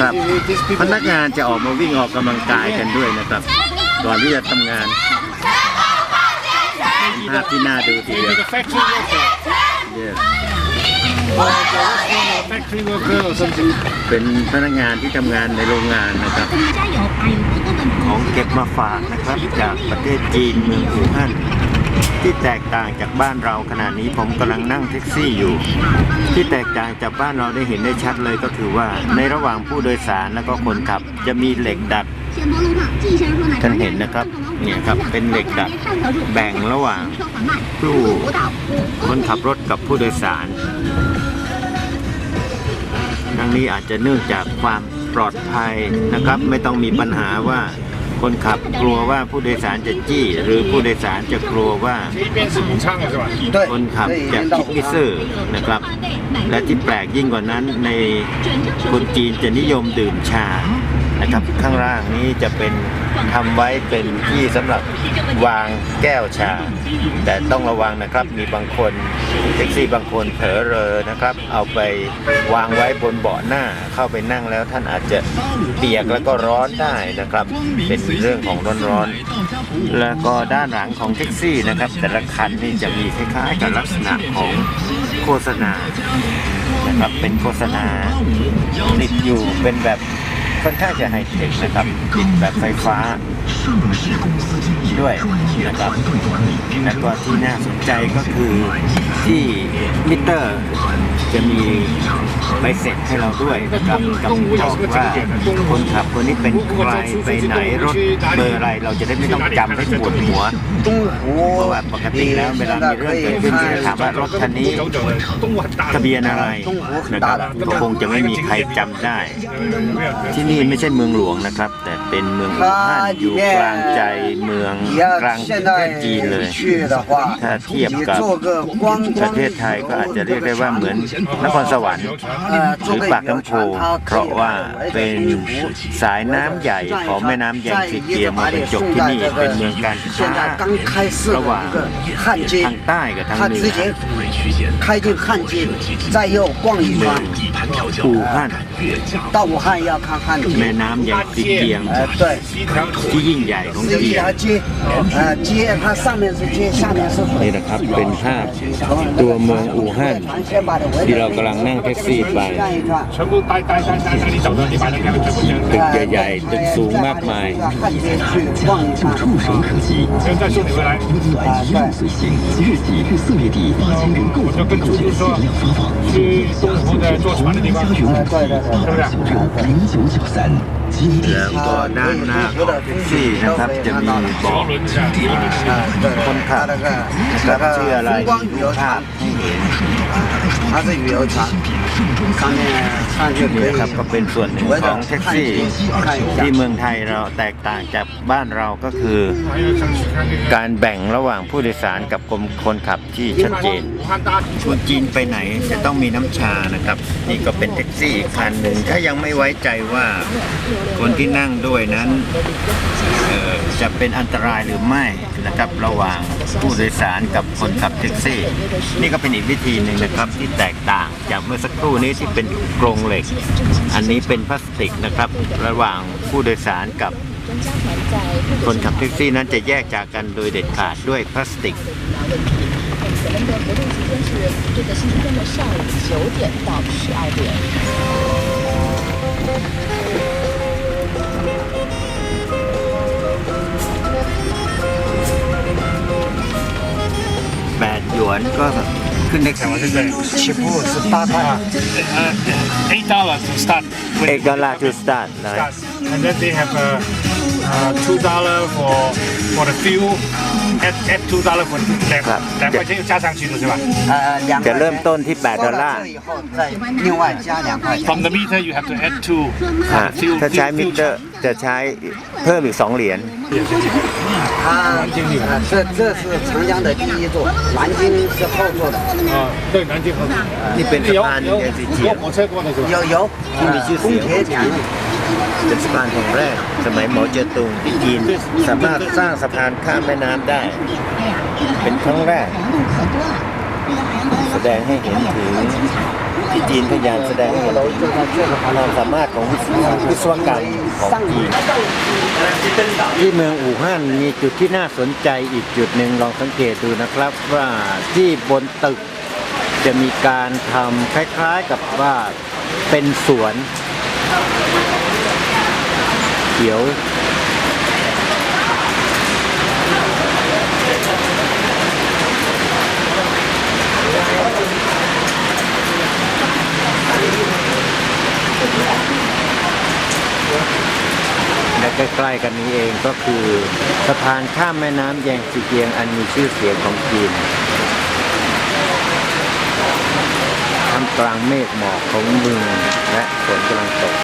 ครับพนักงานจะออกมาวิ่งออกกำลังกายกันด้วยนะครับ ก่อนที่จะทำงานเภาพที่น่าดูทีเดียวเป็นพนักงานที่ทำงานในโรงงานนะครับ ของเก็บมาฝากนะครับ จากประเทศจีนเมืองอู่ฮั่น ที่แตกต่างจากบ้านเราขณะนี้ผมกำลังนั่งแท็กซี่อยู่ ที่แตกต่างจากบ้านเราได้เห็นได้ชัดเลยก็คือว่า ในระหว่างผู้โดยสารและก็คนขับจะมีเหล็กดัดท่านเห็นนะครับเนี่ยครับเป็นเหล็กดัดแบ่งระหว่างผู้คนขับรถกับผู้โดยสารดังนี้อาจจะเนื่องจากความปลอดภัยนะครับ ไม่ต้องมีปัญหาว่า คนขับกลัวว่าผู้โดยสารจะจี้ หรือผู้โดยสารจะกลัวว่าคนขับจะคิดมิเซอร์นะครับ และที่แปลกยิ่งกว่านั้นในคนจีนจะนิยมดื่มชา นะครับ ข้างล่างนี้จะเป็นทำไว้เป็นที่สำหรับวางแก้วชา แต่ต้องระวังนะครับมีบางคนแท็กซี่บางคนเผลอเรอนะครับ เอาไปวางไว้บนเบาะหน้าเข้าไปนั่งแล้วท่านอาจจะเปียกแล้วก็ร้อนได้นะครับ เป็นเรื่องของร้อนๆแล้วก็ด้านหลังของแท็กซี่นะครับ แต่ละคันนี่จะมีคล้ายๆกับลักษณะของโฆษณานะครับเป็นโฆษณาติดอยู่เป็นแบบ ค่อนข้างจะไฮเทคนะครับแบบไฟฟ้า ด้วยนะครับแล้วก็ที่น่าสนใจก็คือที่มิเตอร์ จะมีใบเสร็จให้เราด้วยนะครับกับบอกว่าคนขับคนนี้เป็นใครไปไหนรถเบอร์อะไรเราจะได้ไม่ต้องจำให้ปวดหัวเพราะว่าปกติแล้วเวลามีเรื่องเกิดขึ้นจะถามว่ารถคันนี้ทะเบียนอะไรนะครับก็คงจะไม่มีใครจำได้ ที่นี่ไม่ใช่เมืองหลวงนะครับ แต่เป็นเมืองอู่ฮั่นอยู่กลางใจเมืองกลางประจีนเลย ถ้าเทียบกับประเทศไทยก็อาจจะเรียกได้ว่าเหมือนนครสวรรค์หรือปากน้ำโพเพราะว่าเป็นสายน้ำใหญ่ของแม่น้ำแยงซีเกียมาเป็นจบที่นี่เป็นเมืองการค้าระหว่างทางใต้กับทางเหนือเมืองอู่ฮั่นแม่น้ำแยงซีเกียงที่ยิ่งใหญ่ของจีน呃，街它上面是街，下面是 นี่ 河。 นะครับเป็นภาพตัวเมืองอู่ฮั่น 船先把它围 ที่เรากำลังนั่งแท็กซี่ไป 转一转。全部带带带带带，你找到你把那个全部这样。 ตึกใหญ่ๆตึกสูงมากมาย 汉街去逛一圈。现在送你回来，啊，对。我就跟出租说去东湖的坐船的地方，是不呃，对对对。是？ แล้วก็ด้านหน้าของแท็กซี่นะครับจะมีบอก 游轮这样，游轮这样。啊，对， คนขับ 它那个 นะครับชื่ออะไร 风光旅 มี 游 ภาพ 船， ให้เห็น 它是旅游船，上面上去可 นี่ 以 ครับก็เป็นส่วนหนึ่งของแท็กซี่ 看一下 ที่。เมืองไทยเราแตกต่างจากบ้านเราก็คือ 还要上去看那个。 การแบ่งระหว่างผู้โดยสารกับคนขับที่ชัดเจน 武汉大 ชวนจีนไปไหนจะต้องมีน้ำชานะครับ นี่ก็เป็นแท็กซี่อีกคันหนึ่งถ้ายังไม่ไว้ใจว่า คนที่นั่งด้วยนั้นเอ่อจะเป็นอันตรายหรือไม่นะครับ ระหว่างผู้โดยสารกับคนขับแท็กซี่ นี่ก็เป็นอีกวิธีหนึ่งนะครับที่แตกต่างจากเมื่อสักครู่นี้ที่เป็นกรงเหล็ก อันนี้เป็นพลาสติกนะครับ ระหว่างผู้โดยสารกับคนขับแท็กซี่นั้นจะแยกจากกันโดยเด็ดขาดด้วยพลาสติก 我们的活动时间是这个星期天的上午九点到十二点。 one cover. Good next. Yeah, what is the start uh, eight dollars to start. Eight dollar to start. Start. And then they have a uh, two dollar for for the fuel. Add add two dollar for 两ครับ 两块钱又加上去的是吧呃，两 จะ 块 เริ่ม 钱。 ต้นที่ 8 ดอลลาร์ 收了这以后再另外加两块钱。 ？From the meter you have to add two. อ่า fuel ถ้าใช้ fuel มิ fuel เตอร์จะใช้เพิ่มอีก 2 เหรียญ 它呃，这这是长江的第一座，南京是后座的。啊，对，南京河。นี่เป็นสะ 有 พาน 有 เอสจี 坐火车过的是吧？有有，经理去呃，使用宫铁讲的。 เป็นสะพานแห่งแรก สมัยหมอเจอตุงที่จีนสามารถสร้างสะพานข้ามแม่น้ำได้ เป็นครั้งแรก แสดงให้เห็นถึงที่จีนพยายามแสดงให้เห็นถึงความสามารถของวิศววิศวกรรมของจีนที่เมืองอู่ฮั่นมีจุดที่น่าสนใจอีกจุดหนึ่งลองสังเกตดูนะครับว่าที่บนตึกจะมีการทำคล้ายๆกับว่าเป็นสวน เขียวและใกล้ๆกันนี้เองก็คือสะพานข้ามแม่น้ำแยงซีเกียงอันมีชื่อเสียงของจีนท่ามกลางเมฆหมอกของเมืองและฝนกำลังตก